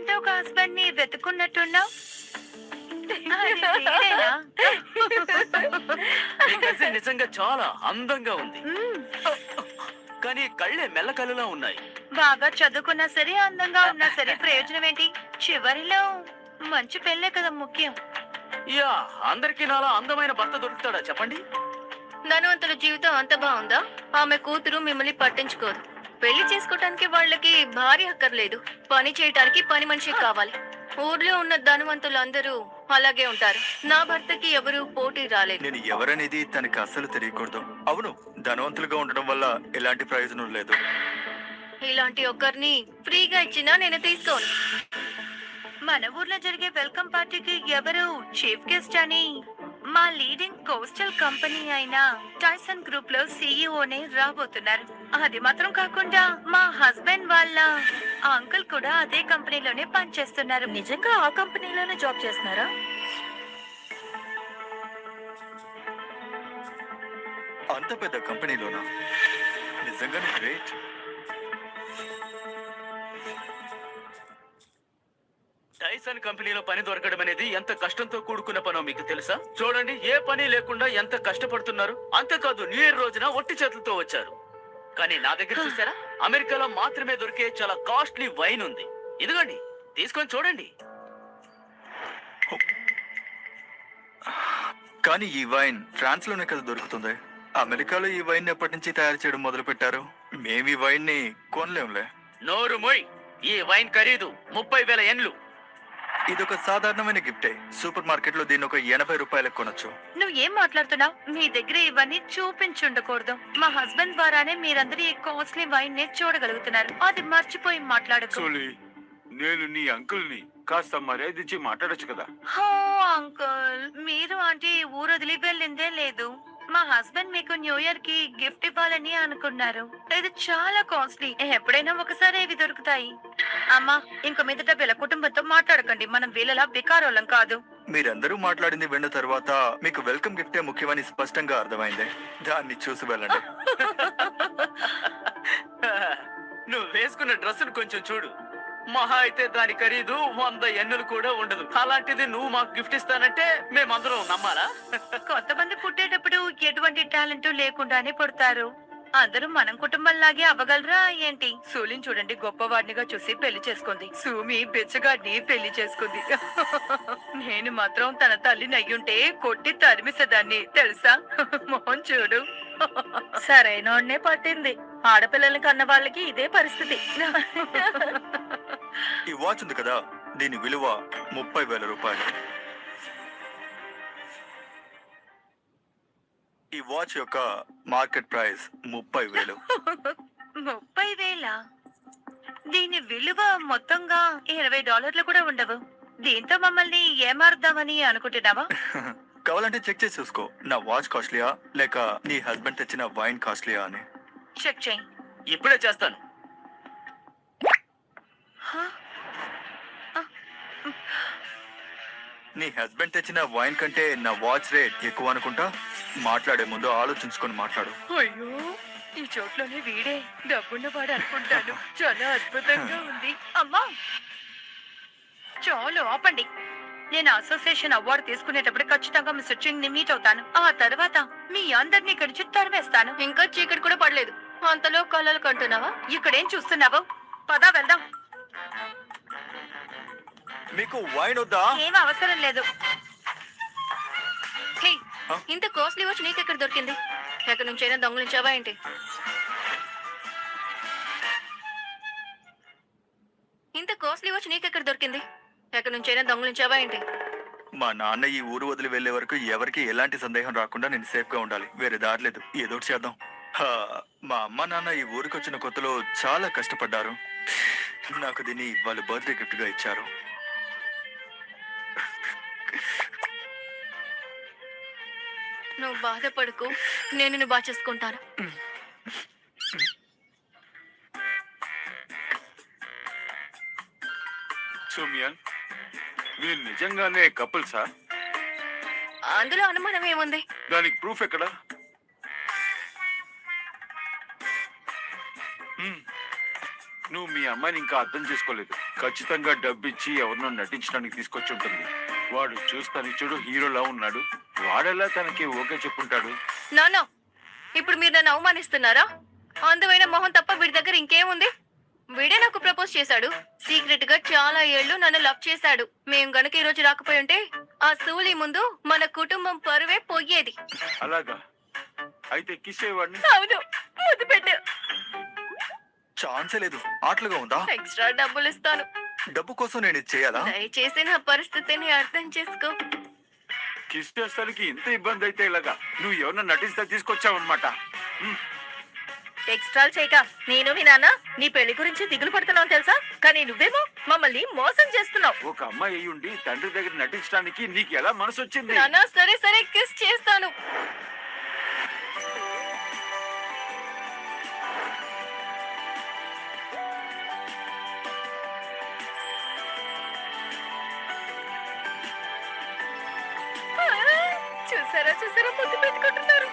నువ్వంటే ఒక హస్బెండ్ని వెతుకున్నట్టున్నావు నిజంగా చాలా అందంగా ఉంది. కానీ కళ్ళే మెల్లకల్లులా ఉన్నాయి. బాగా చదువుకున్నా సరే అందంగా ఉన్నా సరే ప్రయోజనం ఏంటి? చివరిలో మంచి పెళ్ళే కదా ముఖ్యం. యా అందరికీ నాలా అందమైన భర్త దొరుకుతాడా చెప్పండి? ధనవంతుల జీవితం అంత బాగుందా? ఆమె కూతురు మిమ్మల్ని పట్టించుకోదు. పెళ్ళి చేసుకోవటానికి వాళ్ళకి భార్య అక్కర్లేదు. పని చేయటానికి పని మనిషి కావాలి. ఊర్లో ఉన్న ధనవంతులు అందరూ అలాగే ఉంటారు. నా భర్తకి ఎవరు పోటీ రాలేదు. నేను ఎవరనేది తనకి అస్సలు తెలియకూడదు. అవును ధనవంతులుగా ఉండడం వల్ల ఎలాంటి ప్రయోజనం లేదు. ఇలాంటి ఒక్కరిని ఫ్రీగా ఇచ్చినా నేను తీసుకోను. మన ఊర్లో జరిగే వెల్కమ్ పార్టీకి ఎవరు చీఫ్ గెస్ట్ అని మా లీడింగ్ కోస్టల్ కంపెనీ అయిన టైసన్ గ్రూప్లో సీఈఓనే రాబోతున్నారు. అది మాత్రం కాకుండా మా హస్బెండ్ వాళ్ళ అంకుల్ కూడా అదే కంపెనీలోనే పనిచేస్తున్నారు. నిజంగా ఆ కంపెనీలోనే జాబ్ చేస్తున్నారా? అంత పెద్ద కంపెనీలోనా నిజంగానే గ్రేట్ టైసన్ కంపెనీలో పని దొరకడం అనేది ఎంత కష్టంతో కూడుకున్న పనో మీకు తెలుసా? చూడండి ఏ పని లేకుండా ఎంత కష్టపడుతున్నారు? అంతేకాదు న్యూ ఇయర్ రోజున ఒట్టి చేతులతో వచ్చారు. కానీ నా దగ్గర చూసారా? అమెరికాలో మాత్రమే దొరికే చాలా కాస్ట్లీ వైన్ ఉంది. ఇదిగోండి తీసుకొని చూడండి. కానీ ఈ వైన్ ఫ్రాన్స్లోనే కదా దొరుకుతుంది. అమెరికాలో ఈ వైన్ ఎప్పటి నుంచి తయారు చేయడం మొదలు పెట్టారు మేము ఈ వైన్ని కొనలేంలే. నోరు మొయ్. ఈ వైన్ ఖరీదు. ముప్పై వేల ఎన్లు ఇదొక సాధారణమైన గిఫ్టే. సూపర్ మార్కెట్లో దీన్ని ఒక ఎనభై రూపాయలకు కొనొచ్చు. నువ్వు ఏం మాట్లాడుతున్నావు? మీ దగ్గర ఇవన్నీ చూపించుండకూడదు మా హస్బెండ్ ద్వారానే మీరందరూ ఈ కాస్ట్లీ వైన్ని చూడగలుగుతున్నారు. అది మర్చిపోయి మాట్లాడకు. సోలి నేను నీ అంకుల్ని కాస్త మర్యాద ఇచ్చి మాట్లాడొచ్చు కదా? హో అంకుల్. మీరు అంటే ఊరు వదిలి వెళ్ళిందే లేదు. మా హస్బెండ్ మీకు న్యూ ఇయర్కి గిఫ్ట్ ఇవ్వాలని అనుకున్నారు. ఇది చాలా కాస్ట్లీ. ఎప్పుడైనా ఒకసారి ఇవి దొరుకుతాయి. అమ్మా ఇంక మీదట వీళ్ళ కుటుంబంతో మాట్లాడకండి. మనం వీళ్ళలా బికారోళ్ళం కాదు. మీరందరూ మాట్లాడింది విన్న తర్వాత మీకు వెల్కమ్ గిఫ్టే ముఖ్యమని స్పష్టంగా అర్థమైంది. దాన్ని చూసి వెళ్ళండి. నువ్వు వేసుకున్న డ్రెస్సును కొంచెం చూడు. మహా అయితే దాని ఖరీదు వంద ఎన్నులు కూడా ఉండదు. అలాంటిది నువ్వు మాకు గిఫ్ట్ ఇస్తానంటే మేమందరం నమ్మాలా? కొంతమంది పుట్టేటప్పుడు ఎటువంటి టాలెంట్ లేకుండానే పుడతారు. అందరూ మనం కుటుంబంలాగే అవ్వగలరా ఏంటి? సూలిని చూడండి గొప్పవాడినిగా చూసి పెళ్ళి చేసుకుంది. సూమి బిచ్చగాడిని పెళ్ళి చేసుకుంది. నేను మాత్రం తన తల్లిని అయ్యుంటే కొట్టి తరిమిసేదాన్ని తెలుసా? మోహన్ చూడు. సరైనోడ్నే పట్టింది. ఆడపిల్లల్ని కన్న వాళ్ళకి ఇదే పరిస్థితి. ఈ వాచ్ ఉంది కదా దీని విలువ ముప్పై వేల రూపాయలు. ఈ వాచ్ యొక్క మార్కెట్ ప్రైస్ ముప్పై వేలు. ముప్పై వేల? దీని విలువ మొత్తంగా ఇరవై డాలర్లు కూడా ఉండవు. దీంతో మమ్మల్ని ఏమారుద్దామని అనుకుంటున్నావా? కావాలంటే చెక్ చేసి చూసుకో. నా వాచ్ కాస్ట్లీయా లేక నీ హస్బెండ్ తెచ్చిన వైన్ కాస్ట్లీయా అని. చెక్ చేయి. ఇప్పుడే చేస్తాను. నీ హస్బెండ్ తెచ్చిన వైన్ కంటే నా వాచ్ రేట్ ఎక్కువ అనుకుంటా? మాట్లాడే ముందు ఆలోచించుకొని మాట్లాడు. అయ్యో ఈ చోట్లోనే వీడే. డబ్బున్నవాడు అనుకుంటాను. చాలా అద్భుతంగా ఉంది. అమ్మా! చాలు ఆపండి. నేను అసోసియేషన్ అవార్డు తీసుకునేటప్పుడు ఖచ్చితంగా మిస్టర్ చింగ్ని మీట్ అవుతాను. ఆ తర్వాత మీ అందరినీ ఇక్కడి నుంచి తరిమేస్తాను. ఇంకా చీకటి కూడా పడలేదు. అంతలో కళ్ళలు కంటున్నావా? ఇక్కడేం చూస్తున్నావు? పదా వెళ్దాం. మీకు వైన్ వద్దా? ఏం అవసరం లేదు. హే? ఇంత కాస్ట్లీ వాచ్ నీకెక్కడ దొరికింది? ఎక్కడి నుంచైనా దొంగలించావా ఏంటి? ఇంత కాస్ట్లీ వాచ్ నీకెక్కడ దొరికింది? ఎక్కడి నుంచైనా దొంగలించావా ఏంటి? మా నాన్న ఈ ఊరు వదిలి వెళ్ళే వరకు ఎవరికి ఎలాంటి సందేహం రాకుండా నేను సేఫ్గా ఉండాలి. వేరే దారి లేదు. ఏదో ఒకటి చేద్దాం. హా, మా అమ్మ నాన్న ఈ ఊరికి వచ్చిన కొత్తలో చాలా కష్టపడ్డారు. నాకు దీన్ని వాళ్ళ బర్త్డే గిఫ్ట్గా ఇచ్చారు. నువ్వు బాధపడకు. నేను నిన్ను బాగా చేసుకుంటాను. సోమియన్ మీరు నిజంగానే కపుల్సా అందులో అనుమానం ఏముంది? దానికి ప్రూఫ్ ఎక్కడ. నువ్వు మీ అమ్మాయిని ఇంకా అర్థం చేసుకోలేదు. ఖచ్చితంగా డబ్బిచ్చి ఎవరినో నటించడానికి తీసుకొచ్చి ఉంటుంది. వాడు చూస్తాను. చూడు హీరోలా ఉన్నాడు. వాడెలా తనకి ఓకే చెప్పుంటాడు? నాన్న ఇప్పుడు మీరు నన్ను అవమానిస్తున్నారా? అందమైన మొహం తప్ప వీడి దగ్గర ఇంకేముంది? వీడే నాకు ప్రపోజ్ చేశాడు. సీక్రెట్గా చాలా ఏళ్ళు నన్ను లవ్ చేశాడు. మేం గనుక ఈ రోజు రాకపోయి ఉంటే ఆ సూలి ముందు మన కుటుంబం పరువే పోయేది. అలాగా. అయితే కిసేవాడిని అవును. ముద్దు పెట్టు. ఛాన్సే లేదు. ఆటలుగా ఉందా? ఎక్స్ట్రా డబ్బులు ఇస్తాను. డబ్బు కోసం నేను ఇది చేయాలా? దయచేసి నా పరిస్థితిని అర్థం చేసుకో. కిస్ చేస్తానికి ఇంత ఇబ్బంది అయితే ఇలాగా నువ్వు ఎవరన్నా నటిస్తే తీసుకొచ్చావన్నమాట. ఎక్స్ట్రాల్ చేయక. నేను మీ నాన్న నీ పెళ్ళి గురించి దిగులు పడుతున్నావు తెలుసా? కానీ నువ్వేమో మమ్మల్ని మోసం చేస్తున్నావు. ఒక అమ్మాయి అయి ఉండి తండ్రి దగ్గర నటించడానికి నీకు ఎలా మనసు వచ్చింది? నాన్న సరే సరే. చూసారా? చూసారా? పొద్దు పెట్టుకుంటున్నారు.